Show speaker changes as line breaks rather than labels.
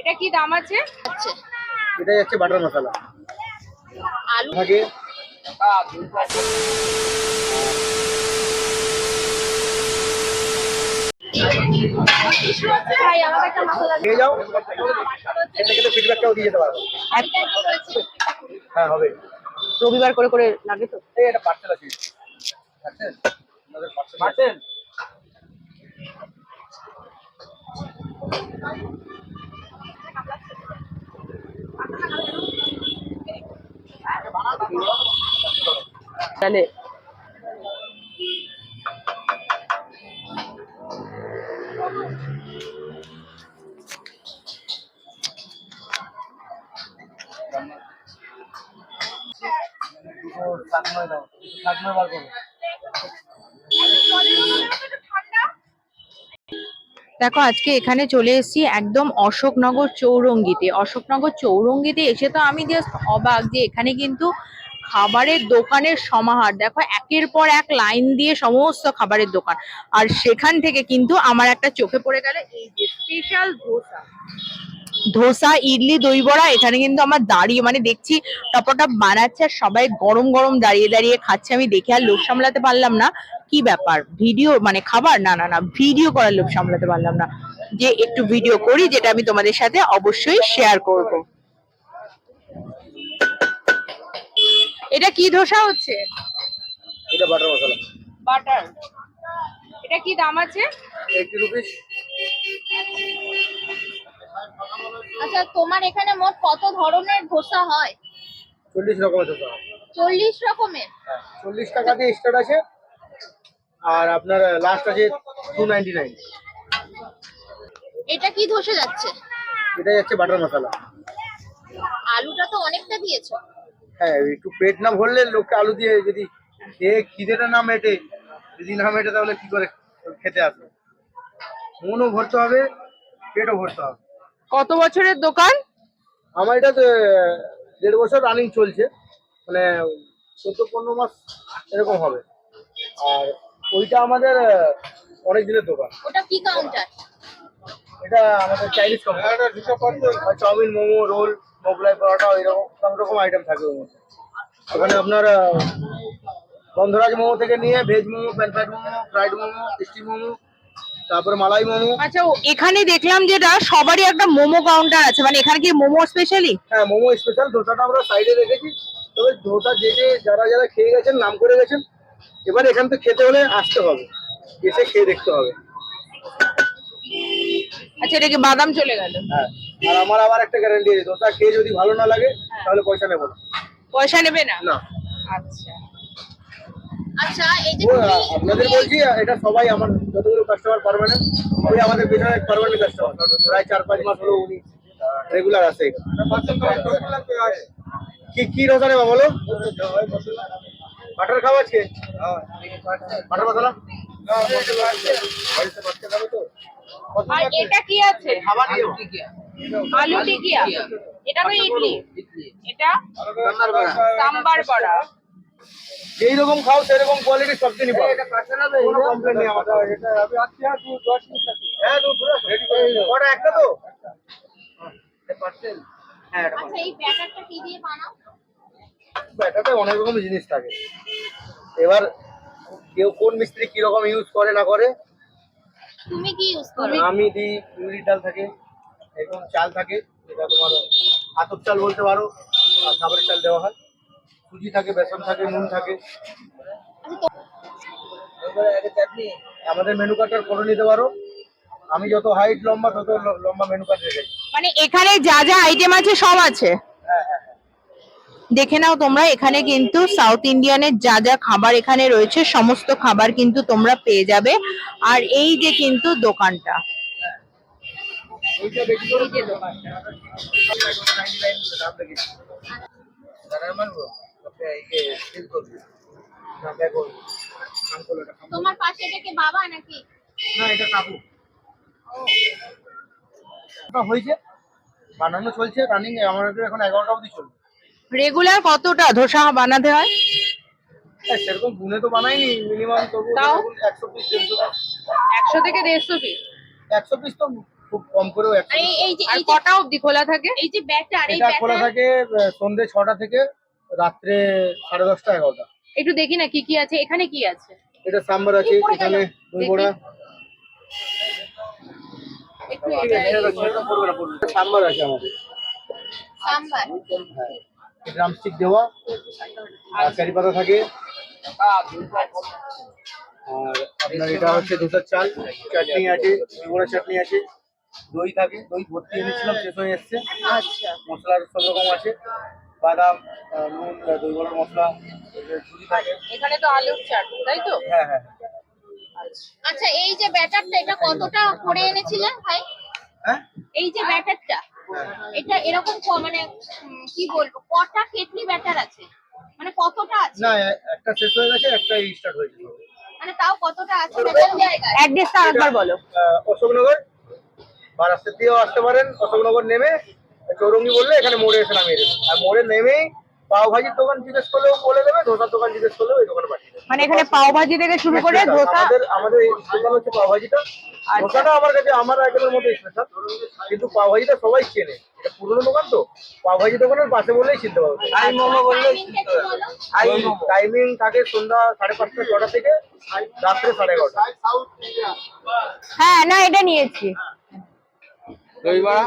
এটা কি দাম আছে?
আচ্ছা
এটাই হচ্ছে বাটার মশলা।
আলু।
থাকে নিয়ে যাও। ফিডব্যাকটাও দিয়ে যেতে পারব হ্যাঁ হবে।
রবিবার করে করে লাগে তো?
এটা পার্সেল আছে। পার্সেল আমাদের পার্সেল পার্সেল
তাহলে
সাতময় দাও বার করো
দেখো, আজকে এখানে চলে এসেছি একদম অশোকনগর চৌরঙ্গিতে। অশোকনগর চৌরঙ্গিতে এসে তো আমি জাস্ট অবাক যে এখানে কিন্তু খাবারের দোকানের সমাহার। দেখো, একের পর এক লাইন দিয়ে সমস্ত খাবারের দোকান। আর সেখান থেকে কিন্তু আমার একটা চোখে পড়ে গেল, এই যে স্পেশাল ধোসা। ধোসা, ইডলি, দই বড়া, এখানে কিন্তু আমার দাঁড়িয়ে মানে দেখছি টপটপ বানাচ্ছে আর সবাই গরম গরম দাঁড়িয়ে দাঁড়িয়ে খাচ্ছে। আমি দেখে আর লোক সামলাতে পারলাম না। কি ব্যাপার? ভিডিও মানে খাবার? না না না ভিডিও করার লোভ সামলাতে পারলাম না। যে একটু ভিডিও করি যেটা আমি তোমাদের সাথে অবশ্যই শেয়ার করব। এটা কি ধোসা হচ্ছে?
এটা বাটার মশলা।
বাটার এটা কি দাম আছে?
এইটি রুপিস
আচ্ছা তোমার এখানে মোট কত ধরনের ধোসা হয়?
চল্লিশ রকমের দোকান
চল্লিশ রকমের?
হ্যাঁ চল্লিশ টাকা দিয়ে স্টার্ট আছে। আর আপনার লাস্ট আছে টু নাইনটি নাইন
এটা কি ধসে যাচ্ছে?
এটাই যাচ্ছে বাটার মশলা
আলুটা তো অনেকটা দিয়েছ।
হ্যাঁ একটু পেট না ভরলে লোককে আলু দিয়ে যদি খেয়ে খিদেটা না মেটে যদি না মেটে তাহলে কি করে খেতে আসবে? মনও ভরতে হবে পেটও ভরতে হবে।
কত বছরের দোকান?
আমার এটা তো, দেড় বছর রানিং চলছে। মানে চোদ্দ পনেরো মাস এরকম হবে। আর ওইটা আমাদের অনেক দিনের দোকান।
ওটা কি কাউন্টার
এটা আমাদের Chinese company chowmein momo roll Mughlai paratha এরকম সব রকম আইটেম থাকে ওর মধ্যে। ওখানে আপনার আহ, গন্ধরাজ মোমো থেকে নিয়ে veg momo pan fried momo fried momo steam momo তারপরে মালাই মোমো।
আচ্ছা এখানে দেখলাম যেটা সবারই একটা মোমো কাউন্টার আছে। মানে এখানে কি মোমো স্পেশালি
হ্যাঁ মোমো স্পেশাল ধোসাটা আমরা সাইডে রেখেছি। তবে ধোসা যে যে যারা যারা খেয়ে গেছেন নাম করে গেছেন এবার এখান থেকে খেতে হলে আসতে হবে। এসে খেয়ে দেখতে হবে।
আচ্ছা এটা কি বাদাম চলে গেল?
হ্যাঁ আর আমার আবার একটা গ্যারান্টি আছে। ধোসা খেয়ে যদি ভালো না লাগে তাহলে পয়সা নেব না।
পয়সা নেবে না?
না।
আচ্ছা।
আচ্ছা এই যে
আপনাদের বলছি এটা সবাই আমার যতগুলো কাস্টমার পারমানেন্ট ওই আমাদের পেছনে পারমানেন্ট কাস্টমার প্রায় চার পাঁচ মাস হলো উনি রেগুলার আসে এখানে। কি কি রোজা নেবা বলো? বাটার খাওয়া আছে? বাটার মশলা? কত
আর এটা কি আছে?
খাবার
আলু টিকিয়া। এটা তো ইডলি। এটা
সাম্বার বড়া। যেই রকম খাও সেরকম কোয়ালিটি সবদিনই পাও কোনো কমপ্লেন নেই আমাদের। হ্যাঁ তো পুরো ready করে দিও। ওটা একটা তো? হ্যাঁ
আচ্ছা এই ব্যাটারটা কি দিয়ে বানাও?
ব্যাটাতে অনেক রকম জিনিস থাকে। এবার কেউ কোন মিস্ত্রি কি রকম ইউজ করে না করে
তুমি কি ইউজ করো?
আমি দিই মুড়ির ডাল থাকে এরকম চাল থাকে যেটা তোমার আতপ চাল বলতে পারো আর খাবারের চাল দেওয়া হয়। সুজি থাকে বেসন থাকে নুন থাকে। আমাদের মেনু কার্ডটা করে নিতে পারো। আমি যত হাইট লম্বা তত ল- লম্বা মেনু কার্ড রেখেছি
মানে এখানে যা যা আইটেম আছে সব আছে? দেখে নাও তোমরা এখানে কিন্তু সাউথ ইন্ডিয়ানের যা যা খাবার এখানে রয়েছে সমস্ত খাবার কিন্তু তোমরা পেয়ে যাবে। আর এই যে কিন্তু দোকানটা।
তোমার পাশে এটা কি বাবা নাকি?
না এটা কাকু। হয়েছে বানানো চলছে রানিং আমাদের এখন এগারোটা অবধি চলবে।
রেগুলার কতটা ধোসা বানাতে হয়?
হ্যাঁ, সেরকম গুনে তো বানাইনি মিনিমাম তবু
তাও?
একশো পিস দেড়শো
একশো থেকে দেড়শো পিস
একশো পিস তো খুব কম করেও একশো
আর এই- এই যে
আর কটা অবধি খোলা থাকে?
এই যে ব্যাটার
এটা খোলা থাকে আহ, সন্ধ্যে ছটা থেকে রাত্রে সাড়ে দশটা এগারোটা।
একটু দেখি না কি কি আছে এখানে কি আছে?
এটা সাম্বার আছে এখানে দই বড়া। সাম্বার আছে আমাদের।
সাম্বার।
ড্রামস্টিক দেওয়া আর কারি পাতা থাকে। আর আপনার এটা হচ্ছে ধোসার চাল চাটনি আছে বড়া চাটনি আছে দই থাকে দই ভর্তি এনেছিলাম শেষ হয়ে এসছে।
আচ্ছা।
মশলার সব রকম আছে বাদাম নুন দই বড়ার মশলা থাকে।
এখানে তো আলুর চাট তাই তো?
হ্যাঁ হ্যাঁ।
আচ্ছা এই যে ব্যাটারটা এটা কতটা করে এনেছিলেন ভাই?
হ্যাঁ?
এই যে ব্যাটারটা। এটা এরকম ক- মানে উম, কি বলব? কটা কেটলি ব্যাটার আছে? মানে কতটা আছে?
না এ- একটা শেষ হয়ে গেছে একটা স্টার্ট হয়েছে
মানে তাও কতটা আছে? ব্যাটার জায়গায়?
অ্যাড্রেসটা আরেকবার বলো।
আহ, অশোকনগর বা রাস্তা দিয়েও আসতে পারেন। অশোকনগর নেমে চৌরঙ্গি বললে এখানে মোড়ে এসে নামিয়ে দেবে আর মোড়ে নেমেই পাও ভাজির দোকান জিজ্ঞেস করলেও বলে দেবে ধোসার দোকান জিজ্ঞেস করলেও এই দোকানে পাঠিয়ে দেবে।
মানে এখানে পাও ভাজি থেকে শুরু করে ধোসা
আমাদের আমাদের দোকান হচ্ছে পাও ভাজিটা ধোসাটা আমার কাছে আমার আইটেমের মধ্যে স্পেশাল কিন্তু পাও ভাজিটা সবাই চেনে। এটা পুরনো দোকান তো। পাও ভাজি দোকানের পাশে বললেই চিনতে পারবে আই মোমো বললেই
একটু
টাইমিং থাকে সন্ধ্যা সাড়ে পাঁচটা ছটা থেকে রাত্রে সাড়ে এগারোটা।
হ্যাঁ না এটা নিয়েছি।
বড়া